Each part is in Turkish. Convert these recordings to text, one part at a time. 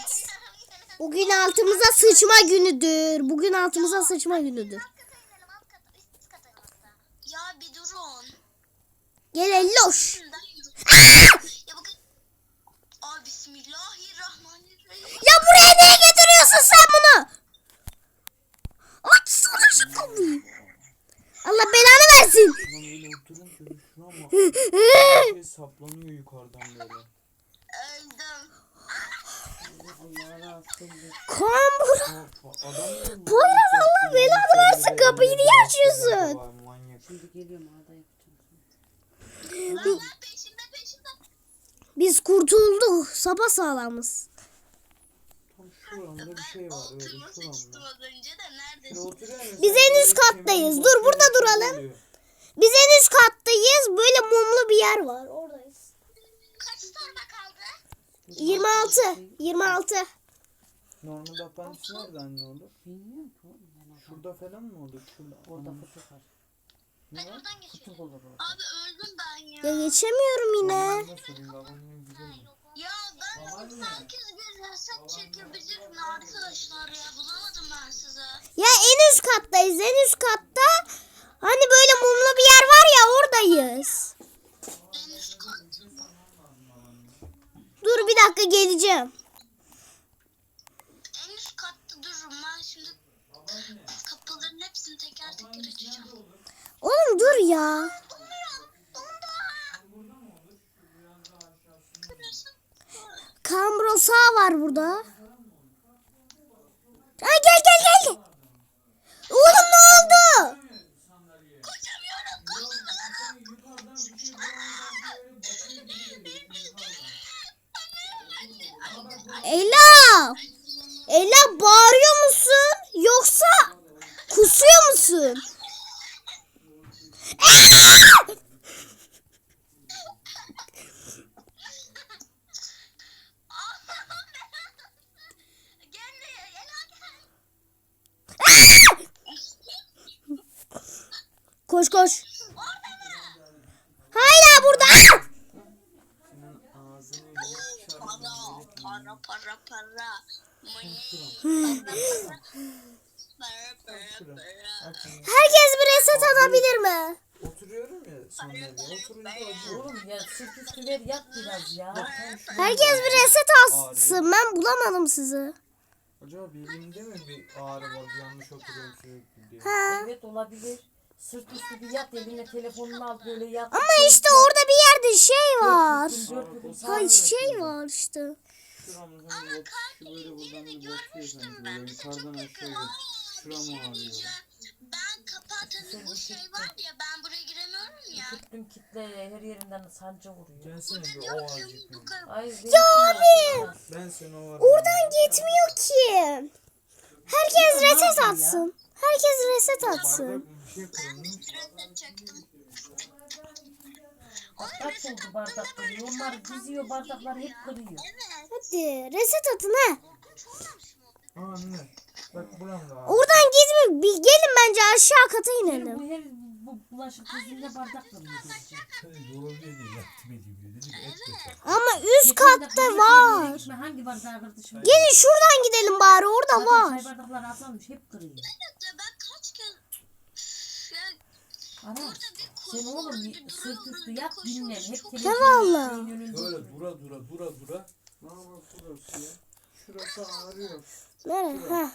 Evet. Bugün altımıza sıçma günüdür. Bugün altımıza sıçma günüdür. Ya bir durun. Gel Elloş. Yürü. ya bakın. Aa bismillahirrahmanirrahim. Ya buraya niye getiriyorsun sen bunu? Aç sana şu kapıyı. Allah belanı versin. Şuna böyle oturunca bir şuna bak. Şey saplanıyor yukarıdan böyle. Adam mı? Poyraz Allah belanı versin kapıyı niye açıyorsun? Şimdi geliyorum arada. Biz kurtulduk. Sapa sağlamız. Şuramda bir şey var öyle şuramda. Biz en üst kattayız. Dur, burada duralım. Biz en üst kattayız. Böyle mumlu bir yer var. Oradayız. Kaç torba kaldı? 26. 26. Normalde apandis nerede anne olur? Bilmiyorum ki oğlum. Ben adam- Şurada falan mı olur? Şurada. Orada Anam, fıtık var. Ne Ben var? oradan geçiyorum. Fıtık olur orada. Abi öldüm ben ya. Ya geçemiyorum yine. Güzel mi? Ya ben de herkes bir reset çekebilir mi arkadaşlar ya bulamadım ben size. Ya en üst kattayız. En üst katta hani böyle mumlu bir yer var ya oradayız. En üst kat. Dur bir geleceğim. En üst katta dururum ben şimdi kapıların hepsini teker teker açacağım. Oğlum dur ya. Donmuyor. Dondu. Kırıyorsun. Kambro sağ var burada. Ay gel gel gel. Oğlum ne oldu? Koşamıyorum. Koşamıyorum. Ela. Ela bağırıyor musun? Yoksa kusuyor musun? Koş koş. Hala burada. Para para para. Herkes bir reset alabilir mi? Oturuyorum ya sandalyeye. Oturunca acıyor. Oğlum ya sırt üstü ver yat biraz ya. Herkes bir reset alsın. Ben bulamadım sizi. Acaba belimde mi bir ağrı var? Yanlış oturuyorum sürekli diye. Ha. Evet olabilir. Sırt üstü bir yat eline telefonunu al böyle yat. Ama işte orada bir yerde şey var. Ha şey var işte. Şuramızın bir bot, şu böyle buradan bir batıyor sanki Şuram ağrıyor. Ben kapatan bu şey var ya ben buraya giremiyorum ya. Tuttum kitle her yerinden sancı vuruyor. Gelsene bir o kadar. Ay Ya abi. Ben seni o var. Oradan gitmiyor ki. Herkes reset atsın. Herkes reset atsın. Bir şey kırılmış. Reset çektim. Kaç oldu bardak kırıyor. Onlar diziyor bardakları hep kırıyor. Evet. Hadi reset atın ha. Anne. Bak buram da ağrıyor. Oradan gitmiyor. Bir gelin bence aşağı kata inelim. bu her bu bulaşık yüzünde bardak kırıyor. Dolabı diye yaktım ediyor. Dedim etme. Ama üst katta var. Hangi bardağı kırdı şimdi? Gelin şuradan gidelim bari orada Zaten var. Çay bardakları azalmış hep kırıyor. Evet de ben kaç kez... Ya Ana burada bir sen koşu oğlum olur, bir bir sırt duruyoruz, üstü bir yat koşuyoruz. dinlen. Hep Çok- telefonun valla. şeyin önünde. Böyle dura dura dura dura. Aa bak burası ya. Şurası ağrıyor. Nereye? Ha.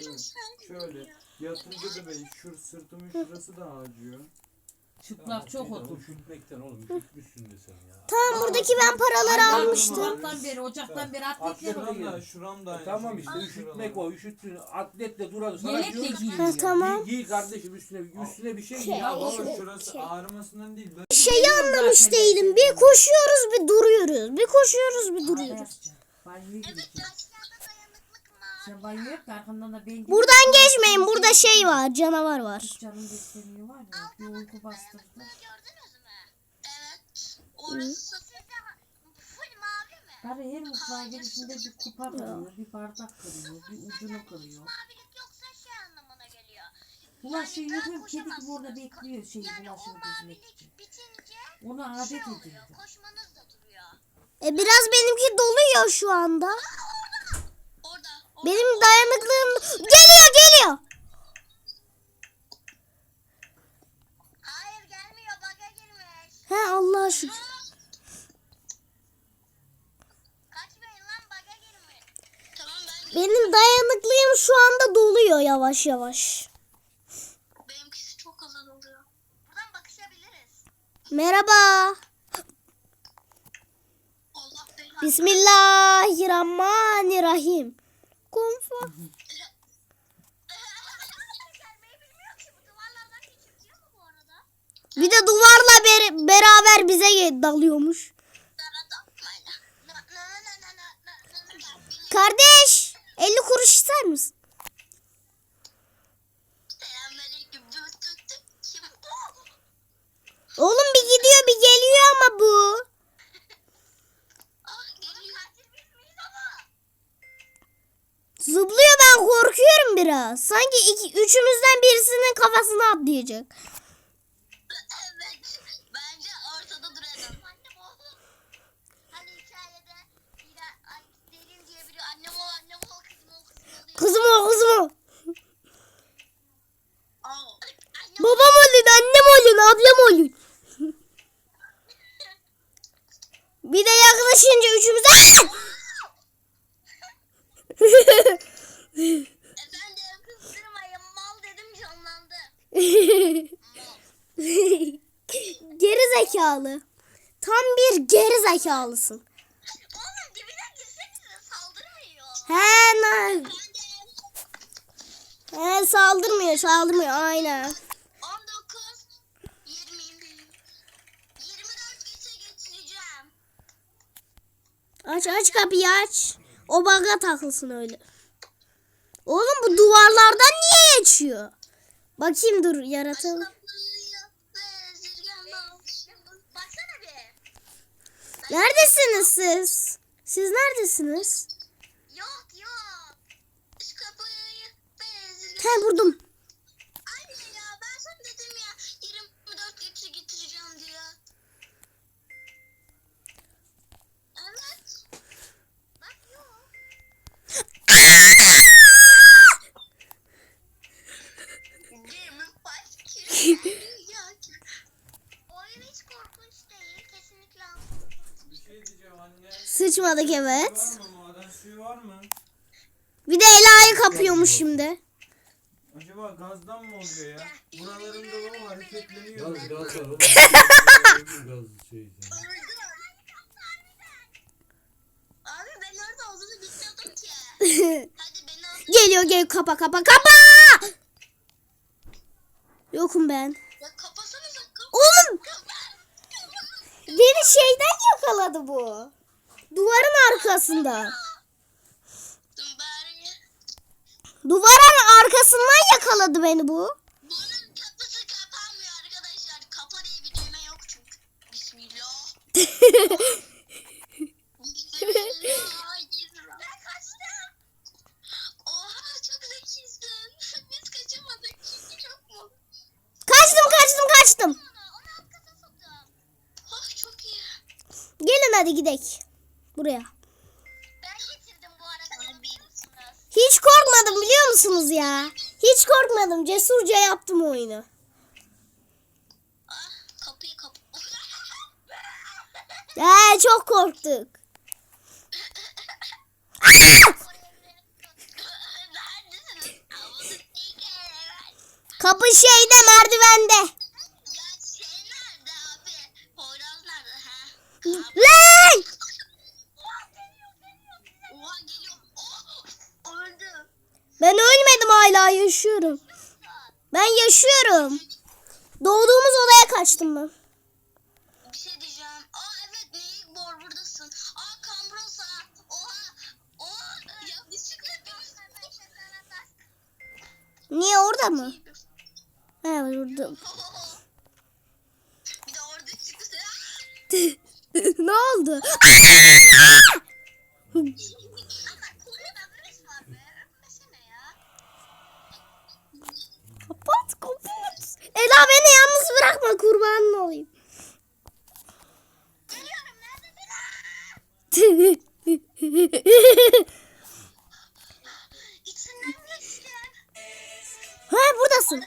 Var. Şurası Şöyle. Yatınca da böyle şu sırtımın şurası da acıyor. Çıplak çok Otur. otur. Üşütmekten oğlum üşütmüşsün de sen ya. Tamam buradaki ben paraları Ay, almıştım. Ocaktan beri, ocaktan beri atletle Atlet Şuram da, giyin. şuram da aynı E tamam şey. işte Şuralar. üşütmek o. Üşüttün. Atletle duradı. Sana Yelek de giyin. Ha, tamam. Giy, giy kardeşim üstüne üstüne bir şey giy. Ya Ya, baba şurası ağrımasından değil. Ben Şeyi anlamış değilim. Bir koşuyoruz bir duruyoruz. Bir koşuyoruz bir duruyoruz. Banyoya Evet gideceğim. yaşlarda da ben Buradan geçmeyin. Burada şey var. Canavar var. Canım besleniyor var ya. Bir uyku bastırdı. Gördünüz mü? Evet. Orası full mavi mi? Bari her mutfağa gelişinde bir kupa kırıyor, bir bardak kırıyor, bir ucunu kırıyor. Mavilik yoksa şey anlamına geliyor. Bulaşığı yıkıyor, daha kedi gibi orada bekliyor şeyi bulaşığı dizmek mavilik için. bitince Ona şey adet edildi. Koşmanız da duruyor. E biraz benimki doluyor. şu anda. Benim dayanıklığım geliyor geliyor. Hayır gelmiyor baga girmiş. He Allah şükür. Kaçmayın lan baga girmiş. Tamam ben Benim dayanıklığım şu anda doluyor yavaş yavaş. benimkisi çok hızlı oluyor. Buradan bakışabiliriz. Merhaba. Allah belanı. Bismillahirrahmanirrahim. Arada? Bir de duvarla ber- beraber bize dalıyormuş. Kardeş 50 kuruş ister misin? Oğlum bir gidiyor bir geliyor ama bu. Ah geliyor. Katil biz miyiz ama? Zıplıyor ben korkuyorum biraz. Sanki iki, üçümüzden birisinin kafasına atlayacak. Evet. Bence ortada duralım. Annem oğlum. Hani hikayede bir ay, derin diye biri annem ol annem ol kızım ol kızım ol. Kızım o kızım o. Aa. Annem Babam olun annem olun ablam olun. bir de yaklaşınca üçümüz... Efendim kızdırmayın mal dedim canlandı. geri zekalı. Tam bir geri zekalısın. Oğlum dibine girsenize saldırmıyor. He, na- Ben de he saldırmıyor saldırmıyor aynen. 19 20 24 geçe geçireceğim. Aç aç kapıyı aç. O baga takılsın öyle. Oğlum bu duvarlardan niye geçiyor? Bakayım dur yaratalım. Neredesiniz siz? Siz neredesiniz? Yok yok. He buldum. Anne ya ben sana dedim ya 24 geçe getireceğim diye. Evet. Bak yok. Game başka. Oyun hiç korkunç değil. Kesinlikle alsın. Bir şey diyeceğim anne. Sıçmadık evet. Bir de Ela'yı kapıyormuş şimdi. Acaba gazdan mı oluyor ya? Buralarında o hareketleniyor. Gaz gaz var. Gaz şey. Abi ben orada olduğunu bilmiyordum ki. Hadi beni al. Geliyor gel kapa kapa kapa. Yokum ben. Ya kapasanıza kap. Oğlum Kapa. Beni şeyden yakaladı bu. Duvarın arkasında. Duvarın arkasından yakaladı beni bu. Bunun kapısı kapanmıyor arkadaşlar. Kapa diye bir düğme yok çünkü. Bismillah. Ben kaçtım. Oha çok zekisin. Biz kaçamadık çünkü çok mu? Kaçtım kaçtım kaçtım. Onu, onu alt kata soktum. Oh çok iyi. Gelin hadi gidek. Buraya. Ben getirdim bu arada. Hiç korkmadım biliyor musunuz ya? Hiç korkmadım. Cesurca yaptım oyunu. Ah kapıyı. Ee, çok korktuk. Kapı şeyde merdivende. Ya şey nerede abi? Poyraz nerede ha? Lan! Oha geliyor geliyor bize. Oha geliyor. Oh, öldüm. Ben ölmedim hala yaşıyorum. Ben yaşıyorum. Doğduğumuz odaya kaçtım ben. Bir şey diyeceğim. Aa evet Neyik Bor buradasın. Aa Kambrosa. Oha. Oha. Yanlışlıkla bir Niye orada mı? He vurdum. Bir de orada çıktı. ne oldu? olsun.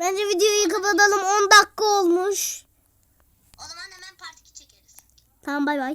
Bence videoyu kapatalım. 10 dakika olmuş. O zaman hemen part 2 çekeriz. Tamam bay bay.